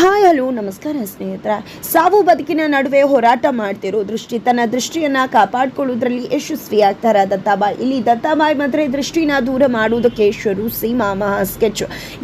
Hi, hello, ನಮಸ್ಕಾರ ಸ್ನೇಹಿತರ. ಸಾವು ಬದುಕಿನ ನಡುವೆ ಹೋರಾಟ ಮಾಡ್ತಿರೋ ದೃಷ್ಟಿ, ತನ್ನ ದೃಷ್ಟಿಯನ್ನು ಕಾಪಾಡ್ಕೊಳ್ಳೋದ್ರಲ್ಲಿ ಯಶಸ್ವಿ ಆಗ್ತಾರೆ ದತ್ತಾಬಾಯಿ ಇಲ್ಲಿ ದತ್ತಾಬಾಯಿ ಮಾತ್ರ ದೃಷ್ಟಿನ ದೂರ ಮಾಡುವುದಕ್ಕೆ ಶರು, ಸೀಮಾ ಮಹಾ ಸ್ಕೆಚ್.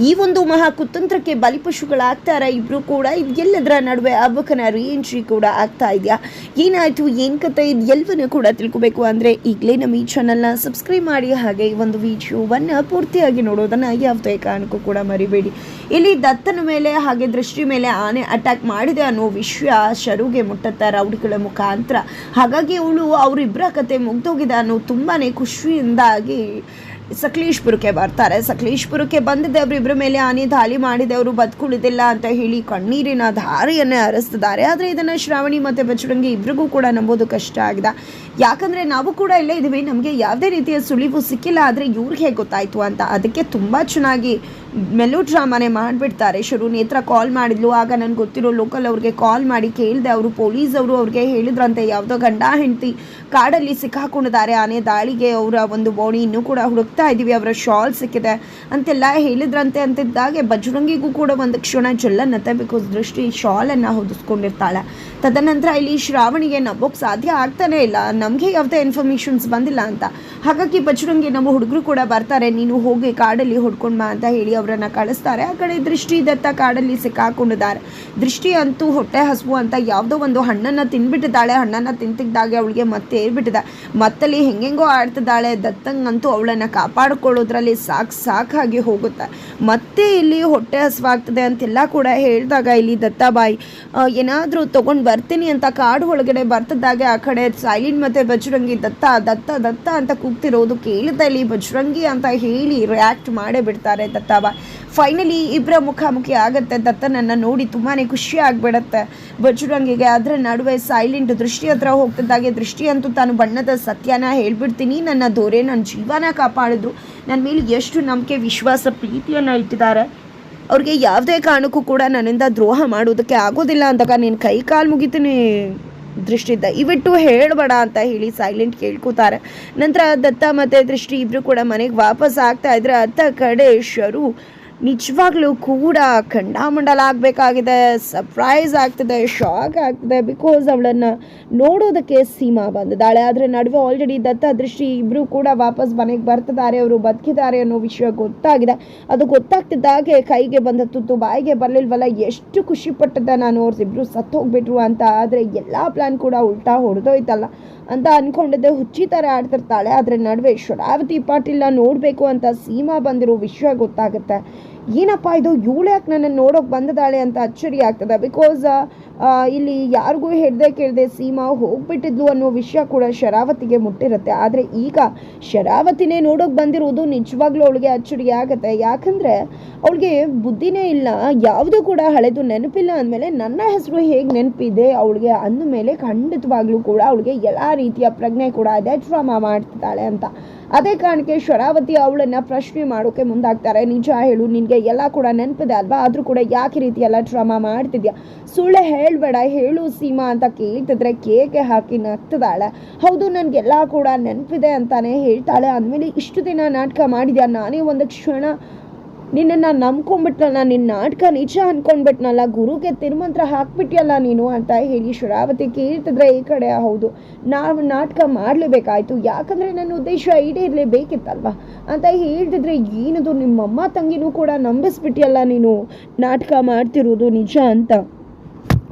ಈ ಒಂದು ಮಹಾ ಕುತಂತ್ರಕ್ಕೆ ಬಲಿಪಶುಗಳಾಗ್ತಾರೆ ಇಬ್ಬರು ಕೂಡ? ಇದೆಲ್ಲದರ ನಡುವೆ ಅಬ್ಬಕನ ರೀಎಂಟ್ರಿ ಕೂಡ ಆಗ್ತಾ ಇದೆಯಾ? ಏನಾಯಿತು, ಏನು ಕತೆ ಇದು ಎಲ್ಲವನ್ನೂ ಕೂಡ ತಿಳ್ಕೊಬೇಕು ಅಂದರೆ ಈಗಲೇ ನಮ್ಮ ಈ ಚಾನಲ್ನ ಸಬ್ಸ್ಕ್ರೈಬ್ ಮಾಡಿ, ಹಾಗೆ ಈ ಒಂದು ವಿಡಿಯೋವನ್ನು ಪೂರ್ತಿಯಾಗಿ ನೋಡೋದನ್ನ ಯಾವುದೇ ಕಾರಣಕ್ಕೂ ಕೂಡ ಮರಿಬೇಡಿ. ಇಲ್ಲಿ ದತ್ತನ ಮೇಲೆ ಹಾಗೆ ದೃಷ್ಟಿ ಮೇಲೆ ಆನೆ ಅಟ್ಯಾಕ್ ಮಾಡಿದೆ ಅನ್ನೋ ವಿಷಯ ಶರುಗೆ ಮುಟ್ಟತ್ತ ರೌಡಿಗಳ ಮುಖಾಂತರ. ಹಾಗಾಗಿ ಅವಳು ಅವರಿಬ್ಬರ ಕತೆ ಮುಗ್ದೋಗಿದೆ ಅನ್ನೋ ತುಂಬಾ ಖುಷಿಯಿಂದಾಗಿ ಸಕಲೇಶ್ಪುರಕ್ಕೆ ಬರ್ತಾರೆ. ಸಕಲೇಶ್ಪುರಕ್ಕೆ ಬಂದಿದ್ದೆ, ಅವರಿಬ್ಬರ ಮೇಲೆ ಆನೆ ದಾಳಿ ಮಾಡಿದೆ, ಅವರು ಬದುಕುಳಿದಿಲ್ಲ ಅಂತ ಹೇಳಿ ಕಣ್ಣೀರಿನ ಧಾರೆಯನ್ನೇ ಹರಿಸ್ತಿದ್ದಾರೆ ಆದರೆ ಇದನ್ನು ಶ್ರಾವಣಿ ಮತ್ತು ಬಚರಂಗಿ ಇಬ್ಬರಿಗೂ ಕೂಡ ನಂಬೋದು ಕಷ್ಟ ಆಗಿದೆ. ಯಾಕಂದರೆ ನಾವು ಕೂಡ ಇಲ್ಲೇ ಇದ್ದೀವಿ, ನಮಗೆ ಯಾವುದೇ ರೀತಿಯ ಸುಳಿವು ಸಿಕ್ಕಿಲ್ಲ, ಆದರೆ ಇವ್ರಿಗೆ ಗೊತ್ತಾಯಿತು ಅಂತ. ಅದಕ್ಕೆ ತುಂಬ ಚೆನ್ನಾಗಿ ಮೆಲೋ ಡ್ರಾಮಾನೇ ಮಾಡಿಬಿಡ್ತಾರೆ. ಶುರು ನೇತ್ರ ಕಾಲ್ ಮಾಡಿದ್ಲು. ಆಗ ನನಗೆ ಗೊತ್ತಿರೋ ಲೋಕಲ್ ಅವ್ರಿಗೆ ಕಾಲ್ ಮಾಡಿ ಕೇಳಿದೆ ಅವರು ಪೊಲೀಸ್ ಅವರು ಅವ್ರಿಗೆ ಹೇಳಿದ್ರಂತೆ. ಯಾವುದೋ ಗಂಡ ಹೆಂಡತಿ ಕಾಡಲ್ಲಿ ಸಿಕ್ಕಾಕೊಂಡಿದ್ದಾರೆ. ಆನೆ ದಾಳಿಗೆ ಅವರ ಒಂದು ಬಾಡಿ ಇನ್ನೂ ಕೂಡ ಹುಡುಕ್ತಾ ಇದ್ದೀವಿ ಅವರ ಶಾಲ್ ಸಿಕ್ಕಿದೆ ಅಂತೆಲ್ಲ ಹೇಳಿದ್ರಂತೆ ಅಂತಿದ್ದಾಗೆ. ಬಜರಂಗಿಗೂ ಕೂಡ ಒಂದು ಕ್ಷಣ ಜಲ್ಲನ್ನತ್ತೆ ಬಿಕಾಸ್ ದೃಷ್ಟಿ ಶಾಲನ್ನು ಹೊದಿಸ್ಕೊಂಡಿರ್ತಾಳೆ. ತದನಂತರ ಇಲ್ಲಿ ಶ್ರಾವಣಿಗೆ ನಂಬೋಕ್ಕೆ ಸಾಧ್ಯ ಆಗ್ತಾನೇ ಇಲ್ಲ. ನಮಗೆ ಯಾವುದೇ ಇನ್ಫಾರ್ಮೇಷನ್ಸ್ ಬಂದಿಲ್ಲ ಅಂತ. ಹಾಗಾಗಿ ಬಜರಂಗಿ ನಮ್ಮ ಹುಡುಗರು ಕೂಡ ಬರ್ತಾರೆ. ನೀನು ಹೋಗಿ ಕಾಡಲ್ಲಿ ಹೊಡ್ಕೊಂಡು ಬಾ ಅಂತ ಹೇಳಿ ಅವರನ್ನು ಕಳಿಸ್ತಾರೆ. ಆ ಕಡೆ ದೃಷ್ಟಿ ದತ್ತ ಕಾಡಲ್ಲಿ ಸಿಕ್ಕಾಕೊಂಡಿದ್ದಾರೆ. ದೃಷ್ಟಿ ಅಂತೂ ಹೊಟ್ಟೆ ಹಸುವು ಅಂತ ಯಾವುದೋ ಒಂದು ಹಣ್ಣನ್ನು ತಿನ್ಬಿಟ್ಟಿದ್ದಾಳೆ. ಹಣ್ಣನ್ನು ತಿಂತಿದ್ದಾಗೆ ಅವಳಿಗೆ ಮತ್ತೆ ಏರ್ಬಿಟ್ಟಿದೆ. ಮತ್ತಲ್ಲಿ ಹೆಂಗೆಂಗೋ ಆಡ್ತಿದ್ದಾಳೆ. ದತ್ತಂಗಂತೂ ಅವಳನ್ನು ಕಾಪಾಡಿಕೊಳ್ಳೋದ್ರಲ್ಲಿ ಸಾಕು ಸಾಕಾಗಿ ಹೋಗುತ್ತೆ. ಮತ್ತೆ ಇಲ್ಲಿ ಹೊಟ್ಟೆ ಹಸುವಾಗ್ತದೆ ಅಂತೆಲ್ಲ ಕೂಡ ಹೇಳಿದಾಗ ಇಲ್ಲಿ ದತ್ತಾಬಾಯಿ ಏನಾದರೂ ತೊಗೊಂಡು ಬರ್ತೀನಿ ಅಂತ ಕಾಡು ಒಳಗಡೆ ಬರ್ತಿದ್ದಾಗೆ. ಆ ಕಡೆ ಸೈಲಿನ್ ಮತ್ತೆ ಬಜರಂಗಿ ದತ್ತ ದತ್ತ ದತ್ತ ಅಂತ ಕೇಳಿದ ಇಲ್ಲಿ. ಬಜರಂಗಿ ಅಂತ ಹೇಳಿ ರಿಯಾಕ್ಟ್ ಮಾಡೇ ಬಿಡ್ತಾರೆ ದತ್ತಾವ. ಫೈನಲಿ ಇಬ್ಬರ ಮುಖಾಮುಖಿ ಆಗುತ್ತೆ. ದತ್ತನನ್ನು ನೋಡಿ ತುಂಬಾ ಖುಷಿ ಆಗಿಬಿಡತ್ತೆ ಬಜರಂಗಿಗೆ ಅದರ ನಡುವೆ ಸೈಲೆಂಟ್ ದೃಷ್ಟಿ ಹತ್ರ ಹೋಗ್ತಿದ್ದಾಗೆ. ದೃಷ್ಟಿ ಅಂತೂ ತಾನು ಬಣ್ಣದ ಸತ್ಯನ ಹೇಳ್ಬಿಡ್ತೀನಿ. ನನ್ನ ದೊರೆ ನನ್ನ ಜೀವನ ಕಾಪಾಡಿದ್ರು. ನನ್ನ ಮೇಲೆ ಎಷ್ಟು ನಂಬಿಕೆ, ವಿಶ್ವಾಸ, ಪ್ರೀತಿಯನ್ನು ಇಟ್ಟಿದ್ದಾರೆ. ಅವ್ರಿಗೆ ಯಾವುದೇ ಕಾರಣಕ್ಕೂ ಕೂಡ ನನ್ನಿಂದ ದ್ರೋಹ ಮಾಡೋದಕ್ಕೆ ಆಗೋದಿಲ್ಲ ಅಂದಾಗ ನೀನು ಕೈ ಕಾಲು ಮುಗಿತೀನಿ. ದೃಷ್ಟಿ ಇವಿಟ್ಟು ಹೇಳಬೇಡ ಅಂತ ಹೇಳಿ ಸೈಲೆಂಟ್ ಕೇಳ್ಕೊತಾರೆ. ನಂತರ ದತ್ತ ಮತ್ತು ದೃಷ್ಟಿ ಇಬ್ಬರು ಕೂಡ ಮನೆಗೆ ವಾಪಸ್ ಆಗ್ತಾ ಇದ್ರೆ ಅತ್ತ ಕಡೆ ಶರು ನಿಜವಾಗ್ಲೂ ಕೂಡ ಖಂಡಾಮಂಡಲ ಆಗಬೇಕಾಗಿದೆ. ಸರ್ಪ್ರೈಸ್ ಆಗ್ತದೆ ಶಾಕ್ ಆಗ್ತದೆ ಬಿಕಾಸ್ ಅವಳನ್ನು ನೋಡೋದಕ್ಕೆ ಸೀಮಾ ಬಂದಿದ್ದಾಳೆ. ಆದರೆ ನಡುವೆ ಆಲ್ರೆಡಿ ದತ್ತ ದೃಷ್ಟಿ ಇಬ್ಬರು ಕೂಡ ವಾಪಸ್ ಮನೆಗೆ ಬರ್ತಿದ್ದಾರೆ. ಅವರು ಬದುಕಿದ್ದಾರೆ ಅನ್ನೋ ವಿಷಯ ಗೊತ್ತಾಗಿದೆ. ಅದು ಗೊತ್ತಾಗ್ತಿದ್ದಾಗೆ ಕೈಗೆ ಬಂದ ತುತ್ತು ಬಾಯಿಗೆ ಬರಲಿಲ್ವಲ್ಲ, ಎಷ್ಟು ಖುಷಿ ಪಟ್ಟಿದ್ದೆ ನಾನು. ಅವ್ರಿಬ್ರು ಸತ್ತು ಹೋಗ್ಬಿಟ್ರು ಅಂತ. ಆದರೆ ಎಲ್ಲ ಪ್ಲ್ಯಾನ್ ಕೂಡ ಉಲ್ಟಾ ಹೊಡೆದೋಯ್ತಲ್ಲ ಅಂತ ಅಂದ್ಕೊಂಡಿದ್ದೆ ಹುಚ್ಚಿ ಥರ ಆಡ್ತಿರ್ತಾಳೆ. ಆದರೆ ನಡುವೆ ಶರಾವತಿ ಪಾಟೀಲ್ನ ನೋಡಬೇಕು ಅಂತ ಸೀಮಾ ಬಂದಿರೋ ವಿಷಯ ಗೊತ್ತಾಗುತ್ತೆ. ಏನಪ್ಪ ಇದು? ಇವಳು ಯಾಕೆ ನನ್ನನ್ನು ನೋಡೋಕೆ ಬಂದಿದ್ದಾಳೆ ಅಂತ ಅಚ್ಚರಿ ಆಗ್ತದೆ? ಬಿಕಾಸ್ ಇಲ್ಲಿ ಯಾರಿಗೂ ಹೇಳ್ದೆ ಕೇಳ್ದೆ ಸೀಮಾ ಹೋಗ್ಬಿಟ್ಟಿದ್ಲು ಅನ್ನೋ ವಿಷಯ ಕೂಡ ಶರಾವತಿಗೆ ಮುಟ್ಟಿರುತ್ತೆ. ಆದರೆ ಈಗ ಶರಾವತಿನೇ ನೋಡೋಕೆ ಬಂದಿರೋದು ನಿಜವಾಗ್ಲೂ ಅವಳಿಗೆ ಅಚ್ಚರಿ ಆಗುತ್ತೆ. ಯಾಕಂದರೆ ಅವಳಿಗೆ ಬುದ್ಧಿನೇ ಇಲ್ಲ. ಯಾವುದೂ ಕೂಡ ಹಳೆದು ನೆನಪಿಲ್ಲ ಅಂದಮೇಲೆ ನನ್ನ ಹೆಸರು ಹೇಗೆ ನೆನಪಿದೆ ಅವಳಿಗೆ ಅಂದಮೇಲೆ ಖಂಡಿತವಾಗ್ಲೂ ಕೂಡ ಅವಳಿಗೆ ಎಲ್ಲ ರೀತಿಯ ಪ್ರಜ್ಞೆ ಕೂಡ ಇದೆ ಡ್ರಾಮಾ ಮಾಡ್ತಿದ್ದಾಳೆ ಅಂತ. ಅದೇ ಕಾರಣಕ್ಕೆ ಶರಾವತಿ ಅವಳನ್ನ ಪ್ರಶ್ನೆ ಮಾಡೋಕೆ ಮುಂದಾಗ್ತಾರೆ. ನಿಜ ಹೇಳು, ನಿನಗೆ ಎಲ್ಲ ಕೂಡ ನೆನಪಿದೆ ಅಲ್ವಾ? ಆದರೂ ಕೂಡ ಯಾಕೆ ರೀತಿ ಎಲ್ಲ ಡ್ರಾಮಾ ಮಾಡ್ತಿದ್ಯಾ? ಸುಳ್ಳು ಹೇಳಬೇಡ, ಹೇಳು ಸೀಮಾ ಅಂತ ಕೇಳ್ತಿದ್ರೆ ಕೇಕೆ ಹಾಕಿ ನಗ್ತಿದ್ದಾಳೆ. ಹೌದು, ನನಗೆಲ್ಲ ಕೂಡ ನೆನಪಿದೆ ಅಂತಾನೆ ಹೇಳ್ತಾಳೆ. ಅಂದಮೇಲೆ ಇಷ್ಟು ದಿನ ನಾಟಕ ಮಾಡಿದ್ಯಾ? ನಾನೇ ಒಂದು ಕ್ಷಣ ನಿನ್ನನ್ನು ನಂಬ್ಕೊಂಡ್ಬಿಟ್ನಲ್ಲ, ನಿನ್ನ ನಾಟಕ ನಿಜ ಅನ್ಕೊಂಡ್ಬಿಟ್ನಲ್ಲ, ಗುರುಗೆ ತಿರುಮಂತ್ರ ಹಾಕ್ಬಿಟ್ಯಲ್ಲ ನೀನು ಅಂತ ಹೇಳಿ ಶರಾವತಿ ಕೇಳ್ತಿದ್ರೆ ಈ ಕಡೆ ಹೌದು. ನಾವು ನಾಟಕ ಮಾಡಲೇಬೇಕಾಯ್ತು. ಯಾಕಂದರೆ ನನ್ನ ಉದ್ದೇಶ ಈಡೇರಲೇಬೇಕಿತ್ತಲ್ವ? ಅಂತ ಹೇಳ್ತಿದ್ರೆ ಏನದು, ನಿಮ್ಮಮ್ಮ ತಂಗಿನೂ ಕೂಡ ನಂಬಿಸ್ಬಿಟ್ಯಲ್ಲ ನೀನು ನಾಟಕ ಮಾಡ್ತಿರೋದು ನಿಜ ಅಂತ.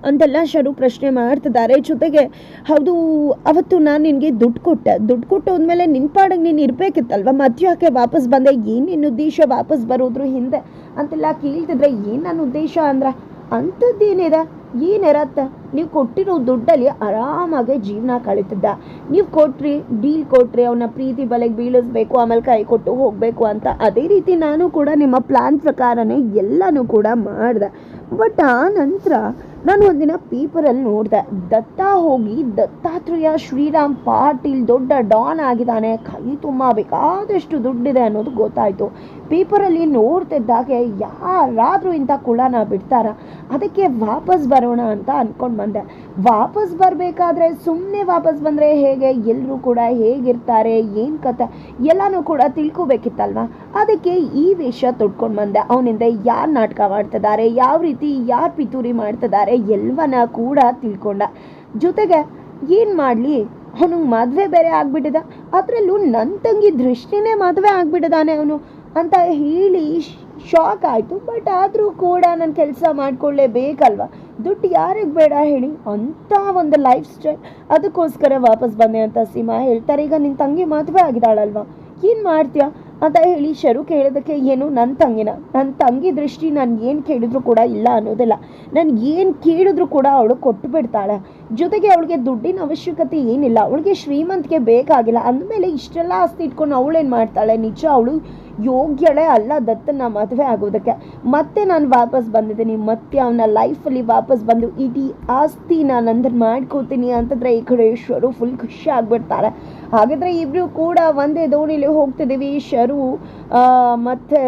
ಅಂತೆಲ್ಲ ಶರು ಪ್ರಶ್ನೆ ಮಾಡ್ತಿದ್ದಾರೆ. ಜೊತೆಗೆ, ಹೌದು, ಅವತ್ತು ನಾನು ನಿನಗೆ ದುಡ್ಡು ಕೊಟ್ಟೆ. ದುಡ್ಡು ಕೊಟ್ಟು ಹೋದ್ಮೇಲೆ ನಿನ್ನ ನೀನು ಇರಬೇಕಿತ್ತಲ್ವ? ಮತ್ತೆ ಯಾಕೆ ವಾಪಸ್ ಬಂದೆ. ಏನು ನಿನ್ನ ಉದ್ದೇಶ ವಾಪಸ್ ಬರೋದ್ರ ಹಿಂದೆ? ಅಂತೆಲ್ಲ ಕೇಳ್ತಿದ್ರೆ, ಏನು ನನ್ನ ಉದ್ದೇಶ ಅಂದ್ರೆ? ಅಂಥದ್ದೇನಿದೆ? ಏನಿರತ್ತೆ? ನೀವು ಕೊಟ್ಟಿರೋ ದುಡ್ಡಲ್ಲಿ ಆರಾಮಾಗಿ ಜೀವನ ಕಳೀತಿದ್ದ. ನೀವು ಕೊಟ್ರಿ, ಡೀಲ್ ಕೊಟ್ರಿ, ಅವನ ಪ್ರೀತಿ ಬಲೆಗೆ ಬೀಳಿಸ್ಬೇಕು, ಆಮೇಲೆ ಕೈ ಕೊಟ್ಟು ಹೋಗಬೇಕು ಅಂತ. ಅದೇ ರೀತಿ ನಾನು ಕೂಡ ನಿಮ್ಮ ಪ್ಲ್ಯಾನ್ ಪ್ರಕಾರನೇ ಎಲ್ಲನೂ ಕೂಡ ಮಾಡಿದೆ. ಬಟ್ ಆ ನಂತರ ನಾನು ಒಂದಿನ ಪೇಪರಲ್ಲಿ ನೋಡಿದೆ, ದತ್ತ ಹೋಗಿ ದತ್ತಾತ್ರೇಯ ಶ್ರೀರಾಮ್ ಪಾಟೀಲ್ ದೊಡ್ಡ ಡಾನ್ ಆಗಿದ್ದಾನೆ, ಕೈ ತುಂಬ ಬೇಕಾದಷ್ಟು ದುಡ್ಡಿದೆ ಅನ್ನೋದು ಗೊತ್ತಾಯಿತು. ಪೇಪರಲ್ಲಿ ನೋಡ್ತಿದ್ದಾಗೆ ಯಾರಾದರೂ ಇಂಥ ಕುಳನ ಬಿಡ್ತಾರ? ಅದಕ್ಕೆ ವಾಪಸ್ ಬರೋಣ ಅಂತ ಅಂದ್ಕೊಂಡು ಬಂದೆ. ವಾಪಸ್ ಬರಬೇಕಾದ್ರೆ ಸುಮ್ಮನೆ ವಾಪಸ್ ಬಂದರೆ ಹೇಗೆ? ಎಲ್ಲರೂ ಕೂಡ ಹೇಗಿರ್ತಾರೆ? ಏನು ಕತೆ? ಎಲ್ಲನೂ ಕೂಡ ತಿಳ್ಕೊಬೇಕಿತ್ತಲ್ವ? ಅದಕ್ಕೆ ಈ ವಿಷಯ ತೊಡ್ಕೊಂಡು ಬಂದೆ. ಅವನಿಂದ ಯಾರು ನಾಟಕ ಮಾಡ್ತಿದ್ದಾರೆ ಯಾವ ರೀತಿ ಯಾರು ಪಿತೂರಿ ಮಾಡ್ತಿದ್ದಾರೆ ಎಲ್ಲವನ್ನ ಕೂಡ ತಿಳ್ಕೊಂಡ. ಜೊತೆಗೆ ಏನು ಮಾಡಲಿ? ಅವನಿಗೆ ಮದುವೆ ಬೇರೆ ಆಗ್ಬಿಟ್ಟಿದ. ಅದರಲ್ಲೂ ನನ್ನ ತಂಗಿ ದೃಷ್ಟಿನೇ ಮದುವೆ ಆಗ್ಬಿಟ್ಟಿದ್ದಾನೆ ಅವನು. ಅಂತ ಹೇಳಿ ಶಾಕ್ ಆಯಿತು. ಬಟ್ ಆದರೂ ಕೂಡ ನಾನು ಕೆಲಸ ಮಾಡ್ಕೊಳ್ಳೇಬೇಕಲ್ವ? ದುಡ್ಡು ಯಾರಿಗೆ ಬೇಡ ಹೇಳಿ, ಅಂಥ ಒಂದು ಲೈಫ್ ಸ್ಟೈಲ್ ಅದಕ್ಕೋಸ್ಕರ ವಾಪಸ್ ಬಂದೆ ಅಂತ ಸೀಮಾ ಹೇಳ್ತಾರೆ. ಈಗ ನಿನ್ನ ತಂಗಿ ಮದುವೆ ಆಗಿದ್ದಾಳಲ್ವ? ಏನು ಮಾಡ್ತೀಯ? ಅಂತ ಹೇಳಿ ಶರು ಕೇಳೋದಕ್ಕೆ ಏನು ನನ್ನ ತಂಗಿನ? ನನ್ನ ತಂಗಿ ದೃಷ್ಟಿ ನಾನು ಏನು ಕೇಳಿದ್ರು ಕೂಡ ಇಲ್ಲ ಅನ್ನೋದಿಲ್ಲ. ನಾನು ಏನು ಕೇಳಿದ್ರು ಕೂಡ ಅವಳು ಕೊಟ್ಟು ಬಿಡ್ತಾಳೆ ಜೊತೆಗೆ ಅವಳಿಗೆ ದುಡ್ಡಿನ ಅವಶ್ಯಕತೆ ಏನಿಲ್ಲ. ಅವಳಿಗೆ ಶ್ರೀಮಂತಿಗೆ ಬೇಕಾಗಿಲ್ಲ. ಅಂದಮೇಲೆ ಇಷ್ಟೆಲ್ಲ ಆಸ್ತಿ ಇಟ್ಕೊಂಡು ಅವಳೇನು ಮಾಡ್ತಾಳೆ? ನಿಜ, ಅವಳು ಯೋಗ್ಯಳೇ ಅಲ್ಲ ದತ್ತನ ಮದುವೆ ಆಗೋದಕ್ಕೆ. ಮತ್ತೆ ನಾನು ವಾಪಸ್ ಬಂದಿದ್ದೀನಿ. ಮತ್ತೆ ಅವನ ಲೈಫಲ್ಲಿ ವಾಪಸ್ ಬಂದು ಇಡೀ ಆಸ್ತಿ ನಾನು ಅಂದ್ರೆ ಮಾಡ್ಕೋತೀನಿ ಅಂತಂದ್ರೆ ಈ ಕಡೆ ಶರು ಫುಲ್ ಖುಷಿ ಆಗ್ಬಿಡ್ತಾರೆ. ಹಾಗಾದ್ರೆ ಇಬ್ರು ಕೂಡ ಒಂದೇ ದೋಣಿಲಿ ಹೋಗ್ತಿದ್ದೀವಿ. ಶರು ಮತ್ತು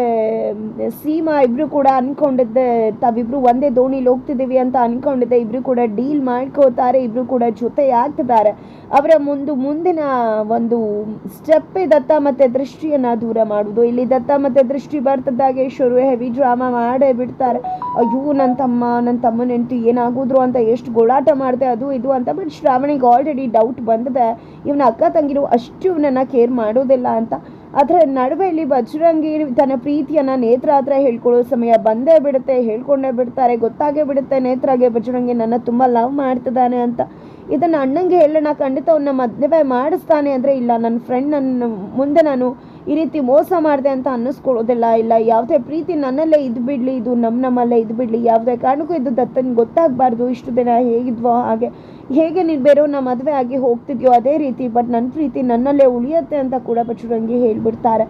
ಸೀಮಾ ಇಬ್ರು ಕೂಡ ಅನ್ಕೊಂಡಿದ್ದೆ. ತಾವಿಬ್ರು ಒಂದೇ ದೋಣಿಲಿ ಹೋಗ್ತಿದ್ದೀವಿ ಅಂತ ಅನ್ಕೊಂಡಿದ್ದೆ. ಇಬ್ರು ಕೂಡ ಡೀಲ್ ಮಾಡ್ಕೋತಾರೆ. ಇಬ್ರು ಕೂಡ ಜೊತೆ ಆಗ್ತಿದ್ದಾರೆ ಅವರ ಮುಂದೆ ಮುಂದಿನ ಒಂದು ಸ್ಟೆಪ್ ದತ್ತ ಮತ್ತೆ ದೃಷ್ಟಿಯನ್ನ ದೂರ ಮಾಡುವುದು. ಇಲ್ಲಿ ದತ್ತ ಮತ್ತೆ ದೃಷ್ಟಿ ಬರ್ತದಾಗೆ ಶುರು ಹೆವಿ ಡ್ರಾಮಾ ಮಾಡೇ ಬಿಡ್ತಾರೆ. ಅಯ್ಯೋ ನನ್ನ ತಮ್ಮ ನನ್ನ ತಮ್ಮನ ಹೆಂಡತಿ ಏನಾಗೋದ್ರು ಅಂತ ಎಷ್ಟು ಗೋಳಾಟ ಮಾಡಿದೆ, ಅದು ಇದು ಅಂತ. ಬಟ್ ಶ್ರಾವಣಿಗೆ ಆಲ್ರೆಡಿ ಡೌಟ್ ಬಂದಿದೆ. ಇವನ ಅಕ್ಕ ತಂಗಿರು ಅಷ್ಟು ಇವನನ್ನ ಕೇರ್ ಮಾಡೋದಿಲ್ಲ ಅಂತ. ಅದರ ನಡುವೆ ಇಲ್ಲಿ ಬಜರಂಗಿ ತನ್ನ ಪ್ರೀತಿಯನ್ನ ನೇತ್ರ ಹತ್ರ ಹೇಳ್ಕೊಳ್ಳೋ ಸಮಯ ಬಂದೇ ಬಿಡುತ್ತೆ, ಹೇಳ್ಕೊಂಡೇ ಬಿಡ್ತಾರೆ, ಗೊತ್ತಾಗೇ ಬಿಡುತ್ತೆ ನೇತ್ರಾಗೆ ಬಜರಂಗಿ ನನ್ನ ತುಂಬಾ ಲವ್ ಮಾಡ್ತಿದ್ದಾನೆ ಅಂತ. ಇದನ್ನು ಅಣ್ಣಂಗೆ ಹೇಳೋಣ, ಖಂಡಿತ ಅವನ್ನ ಮದುವೆ ಮಾಡಿಸ್ತಾನೆ ಅಂದ್ರೆ ಇಲ್ಲ, ನನ್ನ ಫ್ರೆಂಡ್ ನನ್ನ ಮುಂದೆ ನಾನು ಈ ರೀತಿ ಮೋಸ ಮಾಡಿದೆ ಅಂತ ಅನ್ನಿಸ್ಕೊಳ್ಳೋದಿಲ್ಲ, ಇಲ್ಲ, ಯಾವುದೇ ಪ್ರೀತಿ ನನ್ನಲ್ಲೇ ಇದು ಬಿಡ್ಲಿ, ಇದು ನಮ್ಮ ನಮ್ಮಲ್ಲೇ ಇದು ಬಿಡ್ಲಿ, ಯಾವುದೇ ಕಾರಣಕ್ಕೂ ಇದು ದತ್ತನ್ ಗೊತ್ತಾಗಬಾರ್ದು, ಇಷ್ಟು ದಿನ ಹೇಗಿದ್ವೋ ಹಾಗೆ. ಹೇಗೆ ನೀನು ಬೇರೆಯವ್ರನ್ನ ಮದುವೆ ಆಗಿ ಹೋಗ್ತಿದ್ಯೋ ಅದೇ ರೀತಿ ಬಟ್ ನನ್ನ ಪ್ರೀತಿ ನನ್ನಲ್ಲೇ ಉಳಿಯುತ್ತೆ ಅಂತ ಕೂಡ ಪಚುರಂಗಿ ಹೇಳಿಬಿಡ್ತಾರೆ.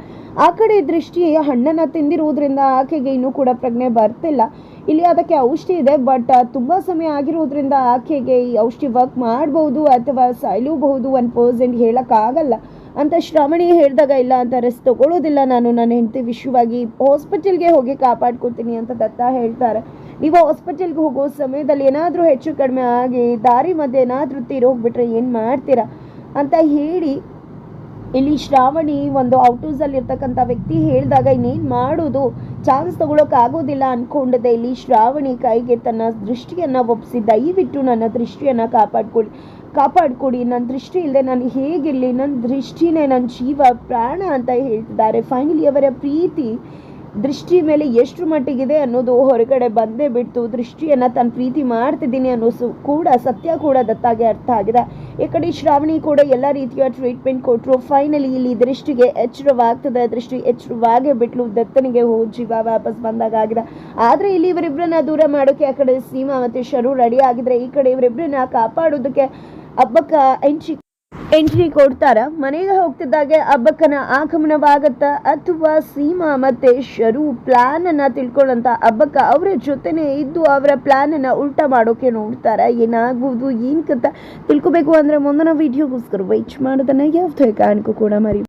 ಆ ಕಡೆ ದೃಷ್ಟಿ ಹಣ್ಣನ್ನು ತಿಂದಿರುವುದರಿಂದ ಆಕೆಗೆ ಇನ್ನೂ ಕೂಡ ಪ್ರಜ್ಞೆ ಬರ್ತಿಲ್ಲ. ಇಲ್ಲಿ ಅದಕ್ಕೆ ಔಷಧಿ ಇದೆ ಬಟ್ ತುಂಬ ಸಮಯ ಆಗಿರೋದ್ರಿಂದ ಆಕೆಗೆ ಈ ಔಷಧಿ ವರ್ಕ್ ಮಾಡ್ಬೋದು ಅಥವಾ ಸಾಯ್ಲೂಬಹುದು ಒನ್ ಪರ್ಸೆಂಟ್ ಹೇಳೋಕ್ಕಾಗಲ್ಲ. ಅಂತ ಶ್ರಾವಣಿ ಹೇಳಿದಾಗ ಇಲ್ಲ ಅಂತ ರೆಸ್ಟ್ ತಗೊಳ್ಳೋದಿಲ್ಲ ನಾನು, ನನ್ನ ಹೆಂಡತಿ ವಿಶ್ವವಾಗಿ ಹಾಸ್ಪಿಟಲ್ಗೆ ಹೋಗಿ ಕಾಪಾಡ್ಕೊತೀನಿ ಅಂತ ದತ್ತ ಹೇಳ್ತಾರೆ. ನೀವು ಹಾಸ್ಪಿಟಲ್ಗೆ ಹೋಗೋ ಸಮಯದಲ್ಲಿ ಏನಾದರೂ ಹೆಚ್ಚು ಕಡಿಮೆ ಆಗಿ ದಾರಿ ಮಧ್ಯೆ ಏನಾದರೂ ತೀರೋಗ್ಬಿಟ್ರೆ ಏನು ಮಾಡ್ತೀರಾ? ಅಂತ ಹೇಳಿ ಇಲ್ಲಿ ಶ್ರಾವಣಿ ಒಂದು ಔಟೂಸಲ್ಲಿ ಇರ್ತಕ್ಕಂಥ ವ್ಯಕ್ತಿ ಹೇಳಿದಾಗ ಇನ್ನೇನು ಮಾಡೋದು? ಚಾನ್ಸ್ ತಗೊಳಕ್ಕಾಗೋದಿಲ್ಲ ಅನ್ಕೊಂಡಿದ್ದೆ ಇಲ್ಲಿ ಶ್ರಾವಣಿ ಕೈಗೆ ತನ್ನ ದೃಷ್ಟಿಯನ್ನ ಒಪ್ಪಿಸಿ, ದಯವಿಟ್ಟು ನನ್ನ ದೃಷ್ಟಿಯನ್ನ ಕಾಪಾಡ್ಕೊಳ್ಳಿ. ಕಾಪಾಡ್ಕೊಡಿ. ನನ್ನ ದೃಷ್ಟಿ ಇಲ್ಲದೆ ನಾನು ಹೇಗಿರಲಿ? ನನ್ನ ದೃಷ್ಟಿನೇ ನನ್ನ ಜೀವ, ಪ್ರಾಣ ಅಂತ ಹೇಳ್ತಿದ್ದಾರೆ. ಫೈನಲಿ ಅವರ ಪ್ರೀತಿ, ದೃಷ್ಟಿ ಮೇಲೆ ಎಷ್ಟು ಮಟ್ಟಿಗಿದೆ ಅನ್ನೋದು ಹೊರಗಡೆ ಬಂದೇ ಬಿಟ್ಟು ದೃಷ್ಟಿಯನ್ನು ತನ್ನ ಪ್ರೀತಿ ಮಾಡ್ತಿದ್ದೀನಿ ಅನ್ನೋ ಸು ಕೂಡ, ಸತ್ಯ ಕೂಡ ದತ್ತಾಗೆ ಅರ್ಥ ಆಗಿದೆ. ಈ ಕಡೆ ಶ್ರಾವಣಿ ಕೂಡ ಎಲ್ಲ ರೀತಿಯ ಟ್ರೀಟ್ಮೆಂಟ್ ಕೊಟ್ಟರು ಫೈನಲಿ ಇಲ್ಲಿ ದೃಷ್ಟಿಗೆ ಎಚ್ಚರವಾಗ್ತದೆ. ದೃಷ್ಟಿ ಎಚ್ಚರವಾಗೇ ಬಿಟ್ಲು. ದತ್ತನಿಗೆ ಹೋ, ಜೀವ ವಾಪಸ್ ಬಂದಾಗ ಆಗಿದೆ. ಆದರೆ ಇಲ್ಲಿ ಇವರಿಬ್ಬರನ್ನ ದೂರ ಮಾಡೋಕ್ಕೆ ಆ ಕಡೆ ಸೀಮಾ ಮತ್ತು ಶರು ರೆಡಿ ಆಗಿದ್ರೆ ಈ ಕಡೆ ಇವರಿಬ್ಬರನ್ನ ಕಾಪಾಡೋದಕ್ಕೆ ಹಬ್ಬಕ್ಕ ಎಂಟ್ರಿ ಎಂಟ್ರಿ ಕೊಡ್ತಾರ. ಮನೆಗೆ ಹೋಗ್ತಿದ್ದಾಗೆ ಹಬ್ಬಕ್ಕನ ಆಗಮನವಾಗತ್ತ ಅಥವಾ ಸೀಮಾ ಮತ್ತೆ ಶರು ಪ್ಲಾನ್ ಅನ್ನ ತಿಳ್ಕೊಳ್ಳಂತ ಹಬ್ಬಕ್ಕ ಅವರ ಜೊತೆನೆ ಇದ್ದು ಅವರ ಪ್ಲಾನ್ ಅನ್ನ ಉಲ್ಟಾ ಮಾಡೋಕೆ ನೋಡ್ತಾರ. ಏನಾಗುವುದು ಏನ್ ಕತ್ತ ತಿಳ್ಕೊಬೇಕು ಅಂದ್ರೆ ಮುಂದಿನ ವಿಡಿಯೋಗೋಸ್ಕರ ವೈಚ್ ಮಾಡೋದನ್ನ ಯಾವ್ದೇ ಕಾರಣಕ್ಕೂ ಕೂಡ ಮರಿ